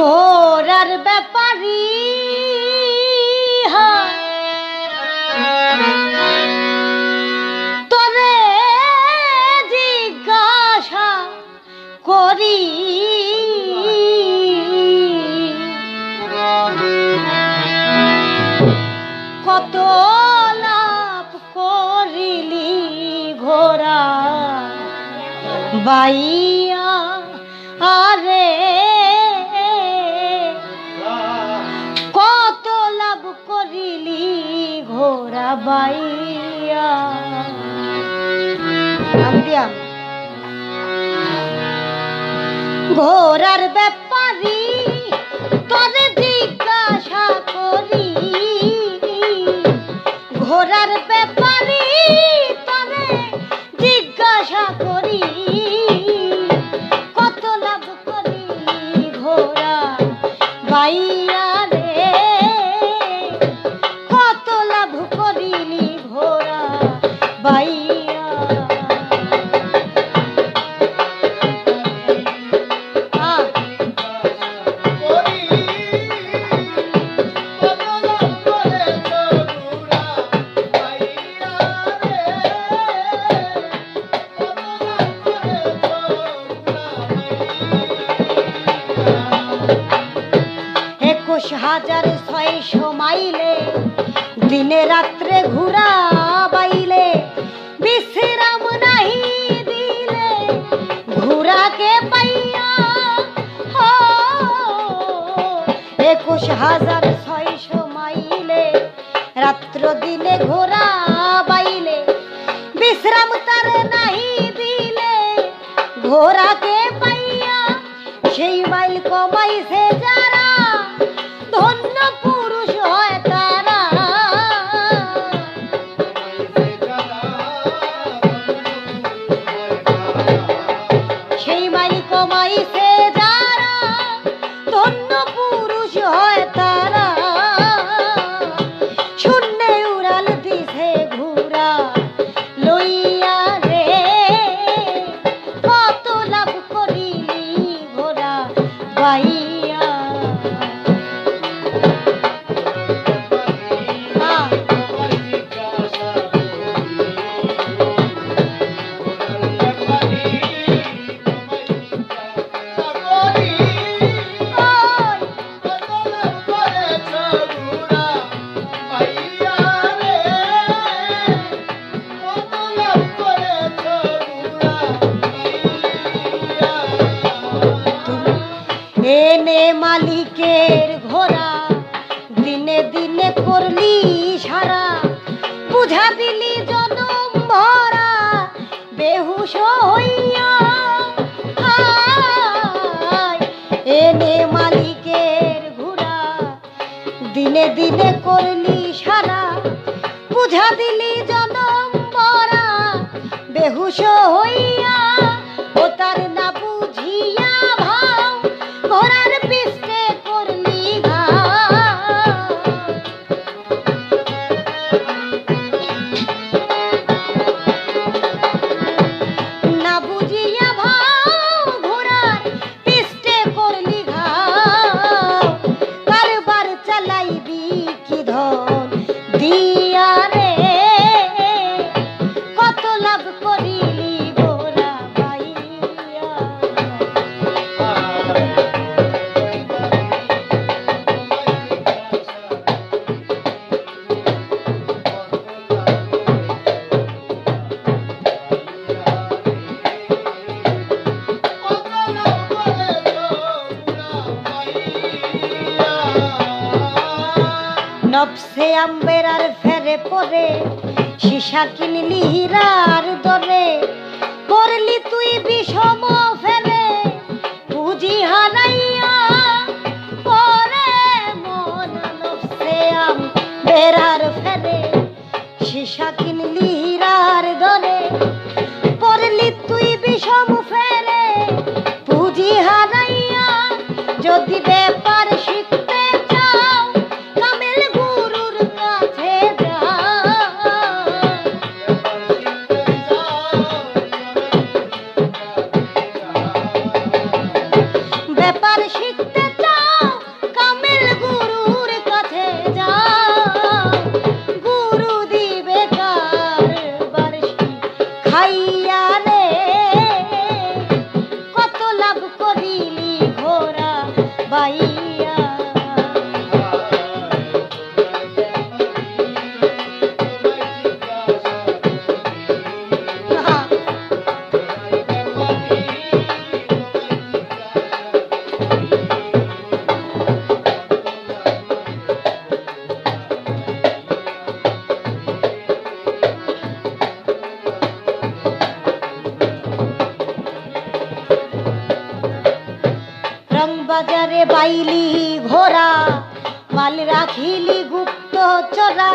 ঘোরার ব্যাপারী। তরে জিজ্ঞাসা করি কত লাভ করিলি ঘোরা বাইয়া আরে নাম দিয়াম ঘোরার ব্যাপারি তোরে জিজ্ঞাসা করি। ঘোরার ব্যাপারি তোরে জিজ্ঞাসা করি। হাজার ছয়শো মাইলে দিনে রাত্রে ঘুরা বাইলে বিশ্রাম নাহি দিলে, ঘুরাকে পাইয়া একুশ হাজার ছয়শো মাইলে রাত্র দিনে ঘোরা বাইলে বিশ্রাম তার নাহি দিলে, ঘোরাকে পাইয়া, সেই মাইল কমাইছে মালিকের ঘোড়া, দিনে দিনে করলি সারা। বুঝা দিলি জনম ভরা, বেহুশ হইয়া এনে মালিকের ঘোড়া, দিনে দিনে করলি সারা। বুঝা দিলি জনম ভরা, বেহুশ হইয়া ও তার নবসে আম্বের আর ফেরে পরে। সীসা কিনলি হীরার দরে। করলি তুই বিষম ব্যাপার শিখ বাজারে বাইলি ঘোরা মাল রাখিলি গুপ্ত চোরা।